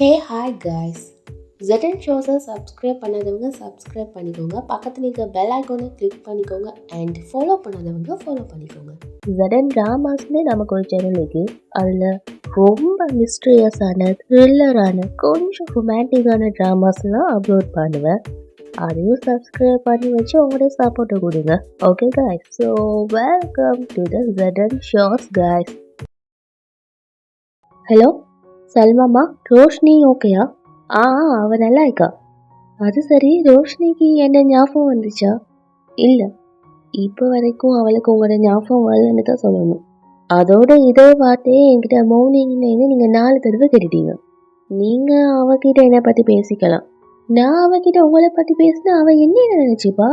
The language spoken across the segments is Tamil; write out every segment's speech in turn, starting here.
ஹே ஹாய் காய்ஸ் ஜெட்டன் ஷோஸை சப்ஸ்கிரைப் பண்ணாதவங்க சப்ஸ்கிரைப் பண்ணிக்கோங்க. பக்கத்தில் இருக்க பெல் ஐக்கோனை கிளிக் பண்ணிக்கோங்க அண்ட் ஃபாலோ பண்ணாதவங்க ஃபாலோ பண்ணிக்கோங்க. ஜெடன் ட்ராமாஸ்னு நமக்கு ஒரு சேனல் இருக்கு. அதில் ரொம்ப மிஸ்ட்ரியஸான த்ரில்லரான கொஞ்சம் ரொமான்டிக்கான ட்ராமாஸ்லாம் அப்லோட் பண்ணுவேன். அதையும் சப்ஸ்கிரைப் பண்ணி வச்சு உங்களுடைய சப்போர்ட்டை கொடுங்க. Okay guys so welcome to the ஜெடன் shows guys hello சல்மாமா ரோஷினி ஓகேயா ஆ? ஆ, அவ நல்லா இருக்கா? அது சரி ரோஷினிக்கு என்ன ஞாபகம் வந்துச்சா? இல்லை. இப்போ வரைக்கும் அவளுக்கு உங்களோட ஞாபகம் வரலன்னு தான் சொல்லணும். அதோட இதே வார்த்தையே என்கிட்ட மௌனிங்லேருந்து நீங்கள் நாலு தடவை கேட்டுட்டீங்க. நீங்கள் அவகிட்ட என்னை பற்றி பேசிக்கலாம். நான் அவகிட்ட உங்களை பற்றி பேசினா அவள் என்ன நினச்சிப்பா?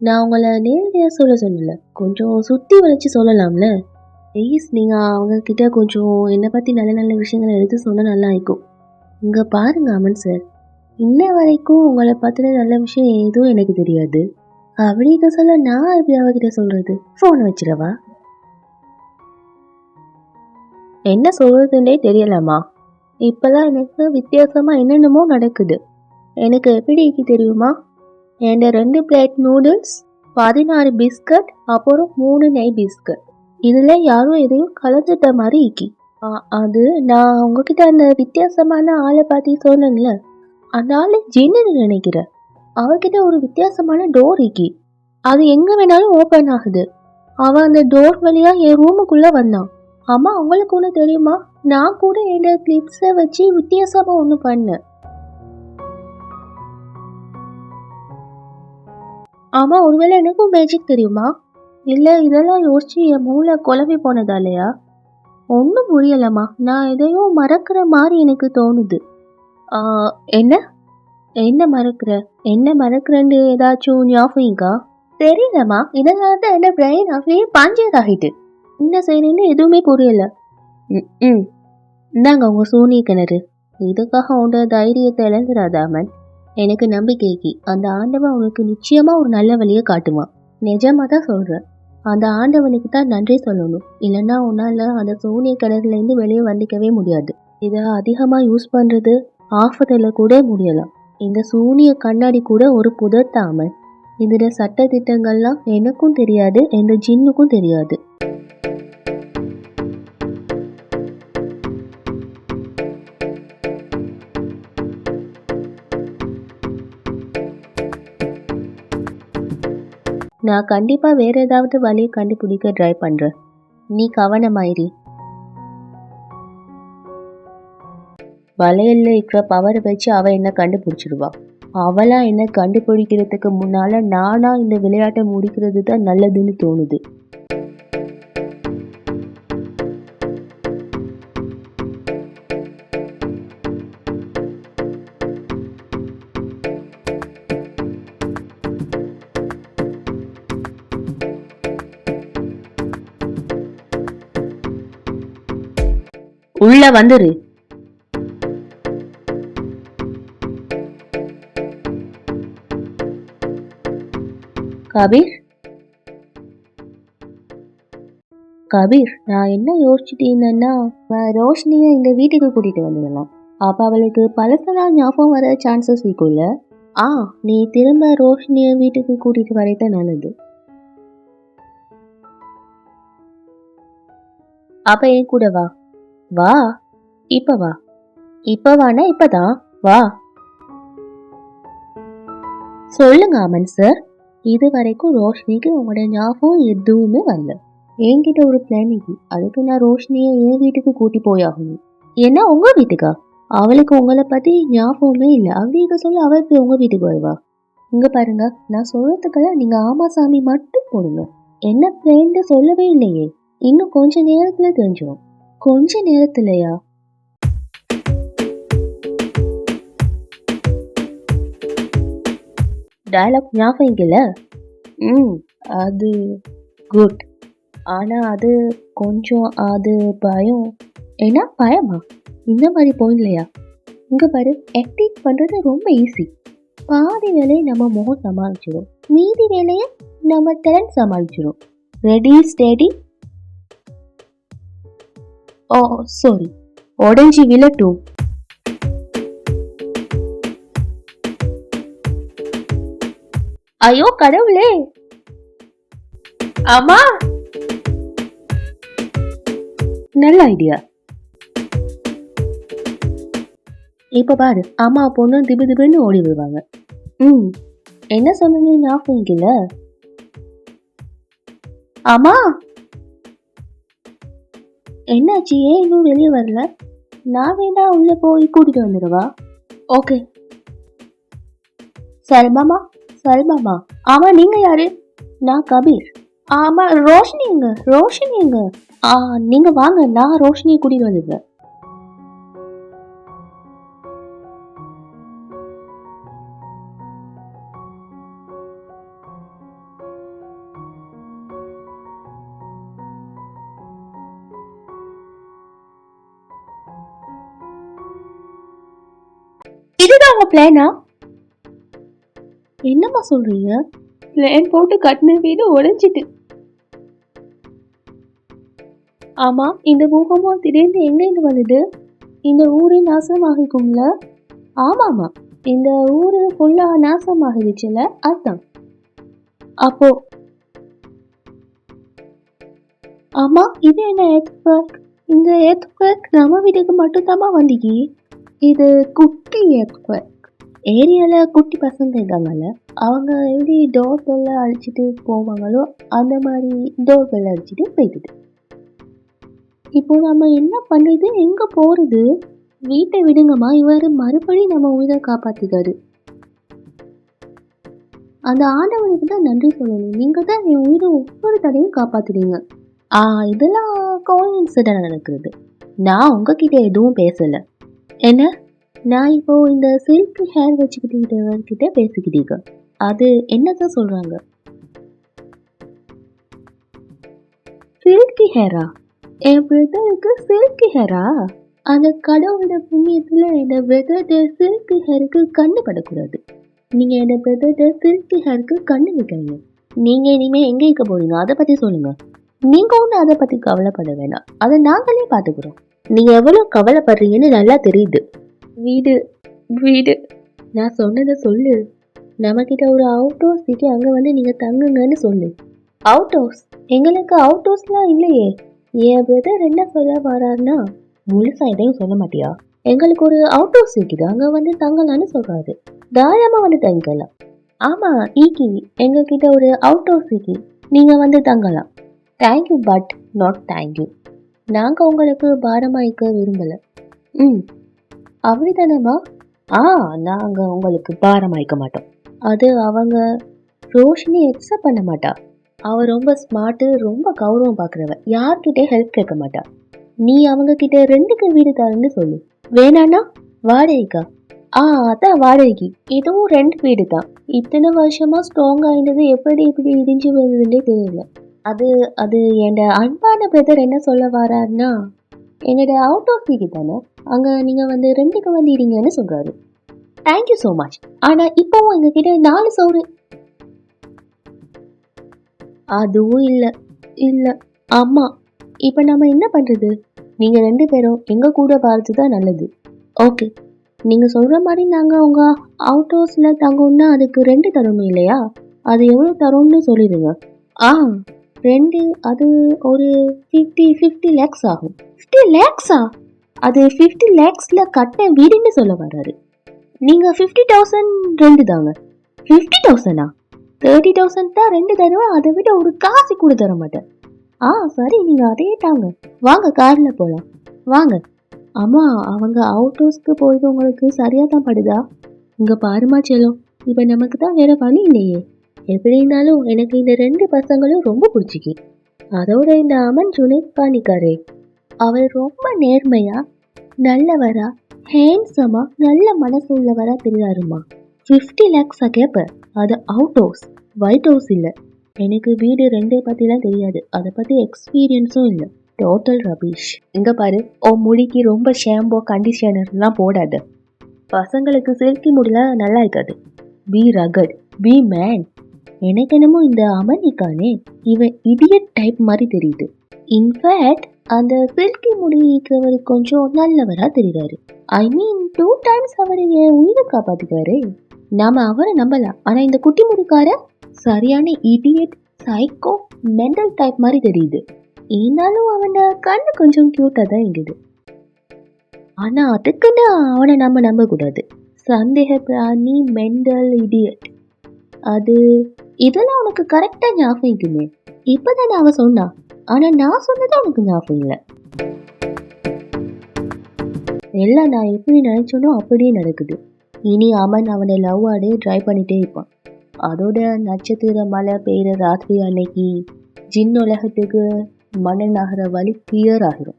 நான் உங்களை நேரடியாக சொல்ல சொல்லலை கொஞ்சம் சுற்றி வளைச்சு சொல்லலாம்ல? ப்ளீஸ் நீங்கள் அவங்கக்கிட்ட கொஞ்சம் என்னை பற்றி நல்ல நல்ல விஷயங்களை எடுத்து சொன்னால் நல்லா இருக்கும். இங்கே பாருங்க அமன் சார் இன்ன வரைக்கும் உங்களை பற்றின நல்ல விஷயம் எதுவும் எனக்கு தெரியாது. அப்படிங்க சொல்ல நான் எப்படி அவகிட்ட சொல்கிறது ஃபோன் வச்சிடவா? என்ன சொல்கிறதுன்னே தெரியலம்மா. இப்போல்லாம் எனக்கு வித்தியாசமாக என்னென்னமோ நடக்குது. எனக்கு எப்படி தெரியுமா? என் ரெண்டு பிளேட் நூடுல்ஸ் பதினாறு பிஸ்கட் அப்புறம் மூணு நெய் பிஸ்கட் இதுல யாரும் எதையும் கலந்துட்ட மாதிரி இக்கி. அது நான் உங்ககிட்ட அந்த வித்தியாசமான ஆளை பார்த்து சொன்னேன்ல. அந்த ஆள் ஜின்னு நினைக்கிறேன் அவர்கிட்ட ஒரு வித்தியாசமான டோர் இக்கி. அது எங்க வேணாலும் ஓப்பன் ஆகுது. அவன் அந்த டோர் வழியா என் ரூமுக்குள்ள வந்தான். அம்மா அவங்களுக்கு ஒன்று தெரியுமா? நான் கூட என்னோட கிளிப்ஸை வச்சு வித்தியாசமா ஒன்று பண்ணேன். ஆமா ஒருவேளை எனக்கும் மேஜிக் தெரியுமா? இல்லை இதெல்லாம் யோசிச்சு என் மூளை குழம்பி போனதாலையா ஒன்றும் புரியலம்மா. நான் எதையோ மறக்கிற மாதிரி எனக்கு தோணுது. என்ன? என்ன மறக்கிற? என்ன மறக்கிறேன்னு ஏதாச்சும் ஞாபகம்க்கா தெரியலம்மா. இதெல்லாம் தான் என்ன பிரெயின் அப்படியே ஆகிட்டு. என்ன செய்யணும்னு எதுவுமே புரியல. ம் ம். இந்தாங்க உங்க சூனிய கிணறு. இதுக்காக உன்னோட தைரியத்தை இழந்துடாதாமன் எனக்கு நம்பிக்கைக்கு அந்த ஆண்டவன் உனக்கு நிச்சயமா ஒரு நல்ல வழியை காட்டுவான். நிஜமா தான் சொல்றேன். அந்த ஆண்டவனுக்கு தான் நன்றி சொல்லணும். இல்லைன்னா உன்னால அந்த சூனிய கிணறுலேருந்து வெளியே வந்திக்கவே முடியாது. இதை அதிகமாக யூஸ் பண்ணுறது ஆஃபத்தில் கூட முடியலாம். இந்த சூனிய கண்ணாடி கூட ஒரு புதத்தாமல் இதோட சட்ட திட்டங்கள்லாம் எனக்கும் தெரியாது எந்த ஜின்னுக்கும் தெரியாது. நான் கண்டிப்பாக வேற ஏதாவது வழியை கண்டுபிடிக்க ட்ரை பண்ணுறேன் நீ கவனமாயிரி. வளையல்ல இருக்கிற பவரை வச்சு அவள் என்ன கண்டுபிடிச்சிடுவா? அவளாக என்ன கண்டுபிடிக்கிறதுக்கு முன்னால் நானாக இந்த விளையாட்டை முடிக்கிறது தான் நல்லதுன்னு தோணுது. உள்ள வந்துரு. கபீர்? கபீர் நான் என்ன யோசிச்சுட்டு இருந்தேன்னா ரோஷினியை இந்த வீட்டுக்கு கூட்டிட்டு வந்துடலாம் அப்ப அவளுக்கு பழசெல்லாம் ஞாபகம் வர சான்சஸ் இருக்கும்ல ஆ நீ திரும்ப ரோஷினியை வீட்டுக்கு கூட்டிட்டு வரைத்த நல்லது. அப்ப என் கூட வா. வா இப்ப வா. இப்ப வானா இப்பதான். வா. சொல்லுங்க அமன் சார் இது வரைக்கும் ரோஷினிக்கு உங்களோட ஞாபகம் எதுவுமே வரல. என்கிட்ட ஒரு பிளான் அதுக்கு நான் ரோஷினியை என் வீட்டுக்கு கூட்டி போயாகணும். ஏன்னா உங்க வீட்டுக்கா? அவளுக்கு உங்களை பத்தி ஞாபகமே இல்லை. அப்படிங்க சொல்ல அவ இப்ப உங்க வீட்டுக்கு வருவா? இங்க பாருங்க. நான் சொல்றதுக்கெல்லாம் நீங்க ஆமா சாமி மட்டும் போடுங்க. என்ன பிளான்னு சொல்லவே இல்லையே. இன்னும் கொஞ்ச நேரத்துல தெரிஞ்சிடும் கொஞ்ச நேரத்துலயா? டயலாக் ஞாபகம் இருக்குல்ல ம். அது குட் ஆனால் அது கொஞ்சம் அது பயம். என்ன பயமா? இந்த மாதிரி போயிடலையா இங்கே பாரு ஆக்டிங் பண்ணுறது ரொம்ப ஈஸி பாதி வேலையை நம்ம முகம் சமாளிச்சிடும் மீதி வேலையை நம்ம திறன் சமாளிச்சிடும் ரெடி ஸ்டெடி ஓ சாரி. உடஞ்சி விழட்டும். ஐயோ கடவுளே. அம்மா. நல்ல ஐடியா இப்ப பாரு அம்மா பொண்ணு திபு திபுன்னு ஓடி விடுவாங்க ம். என்ன சொன்னது ஞாபகம் இல்ல? அம்மா. என்னாச்சு? ஏன் இன்னும் வெளியே வரல? நான் வேணா உள்ளே போய் கூட்டிகிட்டு வந்துடுவா. ஓகே. சல்மாமா சல்மாமா ஆமாம் நீங்கள் யாரு? நான் கபீர். ஆமாம் ரோஷினி எங்க ரோஷினி எங்க ஆ நீங்கள் வாங்க நான் ரோஷினியை கூட்டிகிட்டு வந்துடுவேன் இதுதான் உங்க பிளானா என்னம்மா சொல்றீங்க? பிளான் போட்டு கட்டின வீடு உடைஞ்சிட்டு ஆமா இந்த பூகம்பம் திடீர்னு எங்கேருந்து வந்தது? இந்த ஊரே நாசமாகிக்கும்ல? ஆமாமா இந்த ஊரு ஃபுல்லாக நாசமாகிடுச்சுல அதான். அப்போ? ஆமா இது என்ன எர்த்குவேக் இந்த எர்த்குவேக் நம்ம வீட்டுக்கு மட்டும்தாம்மா வந்தீங்க இது குட்டி எர்த்குவேக் ஏரியாவில் குட்டி பசங்க இருக்காங்கல்ல அவங்க எப்படி டோர் பெல்ல அடிச்சுட்டு போவாங்களோ அந்த மாதிரி டோர் பெல்ல அடிச்சுட்டு போயிடுது. இப்போ நம்ம என்ன பண்ணுறது எங்கே போகிறது வீட்டை விடுங்கம்மா. இவர் மறுபடியும் நம்ம உயிரை காப்பாற்றிக்காரு அந்த ஆண்டவனுக்கு தான் நன்றி சொல்லணும். நீங்கள் தான் என் உயிரை ஒவ்வொரு தடையும் காப்பாத்துறீங்க ஆ இதெல்லாம் கோயின்சிடன் நடக்கிறது. நான் உங்ககிட்ட எதுவும் பேசலை. என்ன? நான் இப்போ இந்த சில்க் ஹேர் வச்சுக்கிட்டவர்கிட்ட பேசிக்கிட்டீங்க. அது என்னதான் சொல்றாங்க? சில்கி ஹேரா என் பிரதருக்கு சில்கி ஹேரா அந்த கடவுளோட புண்ணியத்துல என் பிரதர்ட சில்கி ஹேருக்கு கண்ணு படக்கூடாது. நீங்க என் பிரதர்ட சில்கி ஹேருக்கு கண்ணு வைக்கிறீங்க. நீங்க இனிமே எங்க இருக்க போறீங்க? அதை பத்தி சொல்லுங்க. நீங்க ஒன்றும் அதை பத்தி கவலைப்பட வேணாம். அதை நாங்களே பாத்துக்கிறோம் நீங்க எவ்வளவு கவலைப்படுறீங்கன்னு நல்லா தெரியுது. வீடு வீடு. நான் சொன்னதை சொல்லு. நம்மக்கிட்ட ஒரு அவுட் ஹவுஸ் சிட்டி அங்கே வந்து நீங்கள் தங்குங்கன்னு சொல்லு. அவுட் ஹவுஸ் எங்களுக்கு அவுட் ஹவுஸ்லாம் இல்லையே. என் பிரதர் என்ன சொல்ல வராருன்னா முழுசா எதையும் சொல்ல மாட்டியா? எங்களுக்கு ஒரு அவுட் ஹவுஸ் இருக்குது அங்கே வந்து தங்கலான்னு சொல்கிறாரு தாராளமாக வந்து தங்கிக்கலாம். ஆமாம் ஈக்கி எங்ககிட்ட ஒரு அவுட் ஹவுஸ் நீங்கள் வந்து தங்கலாம். தேங்க்யூ பட் நாட் தேங்க்யூ நாங்கள் உங்களுக்கு பாரமாய்க்க விரும்பலை. ம். அப்படிதானேம்மா ஆ நாங்க உங்களுக்கு பாரமாய்க்க மாட்டோம். அது அவங்க ரோஷினி எக்ஸப்ட் பண்ண மாட்டா. அவள் ரொம்ப ஸ்மார்ட்டு ரொம்ப கௌரவம் பார்க்குறவ யார்கிட்டே ஹெல்ப் கேட்க மாட்டா. நீ அவங்க கிட்ட ரெண்டுக்கு வீடு தரேன்னு சொல்லு. வேணானா வாடகைக்கா. ஆ அதான் வாடகைக்கு. இதுவும் ரெண்டு வீடு தான் இத்தனை வருஷமா ஸ்ட்ராங் ஆயிட்டது எப்படி இப்படி இடிஞ்சு வருதுன்னே தெரியல. அது அது என்னோட அன்பான பிரதர் என்ன சொல்ல வராருன்னா என்னோட அவுட் ஆஃப் வீக் தானே அங்கே நீங்கள் வந்து ரெண்டுக்கு வந்துடுங்கன்னு சொல்கிறாரு தேங்க்யூ ஸோ மச் ஆனால் இப்போவும் எங்ககிட்ட நாலு சோறு. அதுவும் இல்லை இல்லை. ஆமாம் இப்போ நம்ம என்ன பண்ணுறது நீங்கள் ரெண்டு பேரும் எங்கள் கூட பார்த்து தான் நல்லது. ஓகே நீங்கள் சொல்கிற மாதிரி நாங்கள் உங்கள் அவுட் ஹவுஸில் தங்கணும்னா அதுக்கு ரெண்டு தரணும் இல்லையா? அது எவ்வளோ தரோம்னு சொல்லிடுங்க. ஆ. ரெண்டு அது ஒரு ஃபிஃப்டி ஃபிஃப்டி லேக்ஸ் ஆகும். ஃபிஃப்டி லேக்ஸா அது ஃபிஃப்டி லேக்ஸில் கட்ட வீடுன்னு சொல்ல வர்றாரு. நீங்கள் ஃபிஃப்டி தௌசண்ட் ரெண்டு தாங்க. ஃபிஃப்டி தௌசண்டா தேர்ட்டி தௌசண்ட் தான் ரெண்டு தருவேன் அதை விட ஒரு காசு கூட தர மாட்டேன். ஆ சரி நீங்கள் அதே தாங்க. வாங்க காரில் போகலாம் வாங்க. அம்மா அவங்க அவுட் ஹவுஸ்க்கு போய் உங்களுக்கு சரியாக தான் படுதா? இங்கே பாருமா செல்லும். இப்போ நமக்கு தான் வேறு வழி இல்லையே. எப்படி இருந்தாலும் எனக்கு இந்த ரெண்டு பசங்களும் ரொம்ப பிடிச்சிக்கி அதோட இந்த அமன் ஜுனைத் பாணிக்காரே அவர் ரொம்ப நேர்மையா நல்லவரா ஹேண்ட்ஸமா நல்ல மனசு உள்ளவரா தெரியாருமா ஃபிஃப்டி லேக்ஸா கேப்ப அது அவுட் ஹவுஸ் ஒயிட் ஹவுஸ் இல்லை. எனக்கு வீடு ரெண்டே பற்றிலாம் தெரியாது அதை பற்றி எக்ஸ்பீரியன்ஸும் இல்லை. டோட்டல் ரபீஷ் இங்கே பாரு ஓ முடிக்கு ரொம்ப ஷாம்போ கண்டிஷனர்லாம் போடாது. பசங்களுக்கு சில்கி முடியல நல்லா இருக்காது. பி ரகட் பி மேன் எனக்கு என்னமோ இந்த அமனிக்கானே இவன் இடியட் டைப் மாதிரி தெரியுது. இன்ஃபேக்ட் அந்த சில்கி முடி இருக்கிறவர் கொஞ்சம் நல்லவரா தெரிகிறாரு ஐ மீன் டூ டைம்ஸ் அவர் என் உயிரை காப்பாத்துக்காரு நாம அவரை நம்பலாம். ஆனா இந்த குட்டி முடிக்கார? சரியான இடியட் சைக்கோ மெண்டல் டைப் மாதிரி தெரியுது. ஏனாலும் அவனோட கண்ணு கொஞ்சம் க்யூட்டாக தான் இருக்குது. ஆனால் அதுக்குன்னு அவனை நம்ம நம்பக்கூடாது. சந்தேக பிராணி மெண்டல் இடியட் அது இதெல்லாம் உனக்கு கரெக்டாக ஞாபகம் இருக்குமே. இப்போதான் அவன் சொன்னா. ஆனால் நான் சொன்னது உனக்கு ஞாபகம் இல்லை. எல்லாம் நான் எப்படி நினைச்சனோ அப்படியே நடக்குது. இனி அமன் அவனை லவ் ஆடே ட்ரை பண்ணிட்டே இருப்பான். அதோட நட்சத்திர மழை பெய்கிற ராத்திரி அன்னைக்கு ஜின் உலகத்துக்கு மன்னன் ஆகிற வழி கிளியர் ஆகிரும்.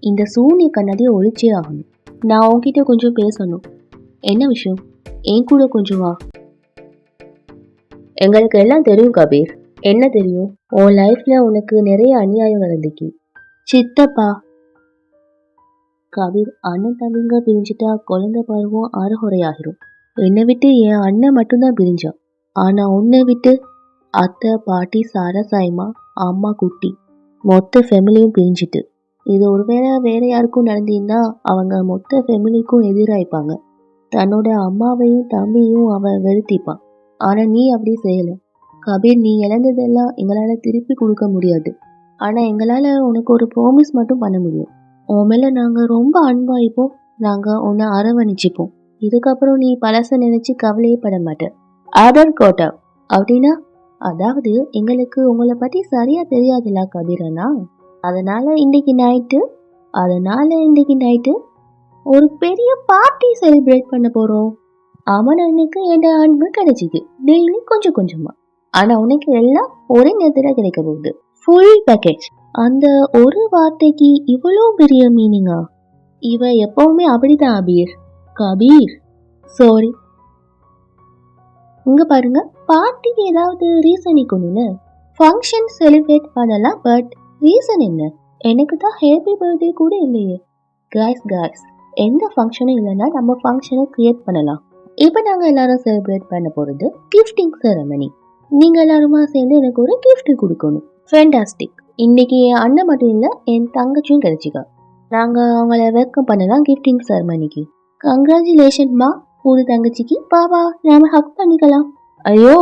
இந்த சூனிய கண்ணாடியை ஒழிச்சே ஆகணும். நான் உன்கிட்ட கொஞ்சம் பேசணும். என்ன விஷயம்? என் கூட கொஞ்சம் வா. எங்களுக்கு எல்லாம் தெரியும் கபீர். என்ன தெரியும்? உன் லைஃப்ல உனக்கு நிறைய அநியாயம் நடந்துச்சு சித்தப்பா. கபீர் அண்ணன் தம்பிங்க பிரிஞ்சுட்டா குழந்தை பருவம் அறகுறையாகிரும். என்னை விட்டு என் அண்ணன் மட்டும்தான் பிரிஞ்சான். ஆனா உன்னை விட்டு அத்தை பாட்டி சாரா சாய்மா அம்மா குட்டி மொத்த ஃபேமிலியும் பிரிஞ்சிட்டு. இது ஒருவேளை வேற யாருக்கும் நடந்திருந்தா அவங்க மொத்த ஃபேமிலிக்கும் எதிராயிப்பாங்க. தன்னோட அம்மாவையும் தம்பியும் அவன் வெறுத்திப்பான். ஆனா நீ அப்படி செய்யல. கபீர் நீ இழந்ததெல்லாம் எங்களால திருப்பி கொடுக்க முடியாது. ஆனா எங்களால உனக்கு ஒரு ப்ராமிஸ் மட்டும் பண்ண முடியும். உன் மேல நாங்க ரொம்ப அன்பாயிப்போம். நாங்க உன்னை அரவணைச்சிப்போம். இதுக்கப்புறம் நீ பழச நினைச்சு கவலையே பட மாட்ட. ஆதார் கோட்டா அப்படின்னா? அதாவது எங்களுக்கு உங்களை பத்தி சரியா தெரியாதுல்ல கபீரனா அதனால இன்னைக்கு நைட்டு அதனால இன்னைக்கு நைட்டு ஒரு பெரிய பார்ட்டி செலிப்ரேட் பண்ண போறோம். அவன் அன்னைக்கு என் அன்பு கிடைச்சிது. டெய்லி கொஞ்சம் கொஞ்சமா. ஆனா உனக்கு எல்லாம் ஒரே நேரத்துல கிடைக்க போகுது. ஃபுல் பேக்கேஜ் அந்த ஒரு வார்த்தைக்கு இவ்வளோ பெரிய மீனிங்கா இவ எப்பவுமே அப்படிதான் அபீர். கபீர். சாரி இங்க பாருங்க. பார்ட்டிக்கு ஏதாவது ரீசன் இருக்கணும்னு. ஃபங்க்ஷன் செலிப்ரேட் பண்ணலாம் பட் ரீசன் என்ன? எனக்கு தான் ஹேப்பி பர்த்டே கூட இல்லையே. கைஸ் காய்ஸ் எந்த ஃபங்க்ஷனும் இல்லைன்னா நம்ம ஃபங்க்ஷனை க்ரியேட் பண்ணலாம். இப்போ நாங்கள் எல்லாரும் செலிப்ரேட் பண்ண போகிறது கிஃப்டிங் செரமனி நீங்கள் எல்லாருமா சேர்ந்து எனக்கு ஒரு கிஃப்ட் கொடுக்கணும். ஃபேண்டாஸ்டிக் இன்னைக்கு என் அண்ணன் மட்டும் இல்லை என் தங்கச்சியும் கிடைச்சிக்கா. நாங்கள் அவங்கள வெல்கம் பண்ணலாம் கிஃப்டிங் செரமனிக்கு கங்க்ராச்சுலேஷன்மா புது தங்கச்சிக்கு. பாபா நாம ஹக் பண்ணிக்கலாம். ஐயோ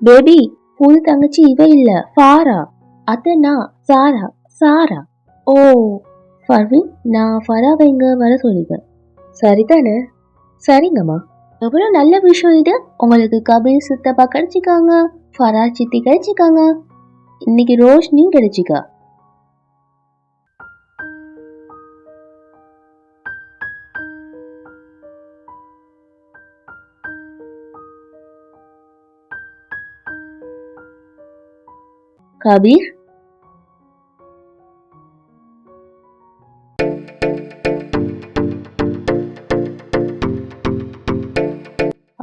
பேபி புது தங்கச்சி இவ இல்ல ஃபாரா. அத்தனா சாரா சாரா. ஓ ஃபர்வின் நான் ஃபராவை இங்கே வர சொல்லிட்டேன். சரிதானே? சரிங்கம்மா. எவ்வளோ நல்ல விஷயம் இது? உங்களுக்கு கபீர் சித்தப்பா கிடைச்சிக்காங்க. ஃபரா சித்தி கிடைச்சிக்காங்க. இன்னைக்கு ரோஷினி கிடைச்சிக்கா. கபீர்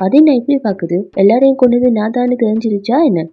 அதே என்ன பார்க்குது. எல்லாரையும் கொண்டது நான் தானே தெரிஞ்சிருச்சா என்ன?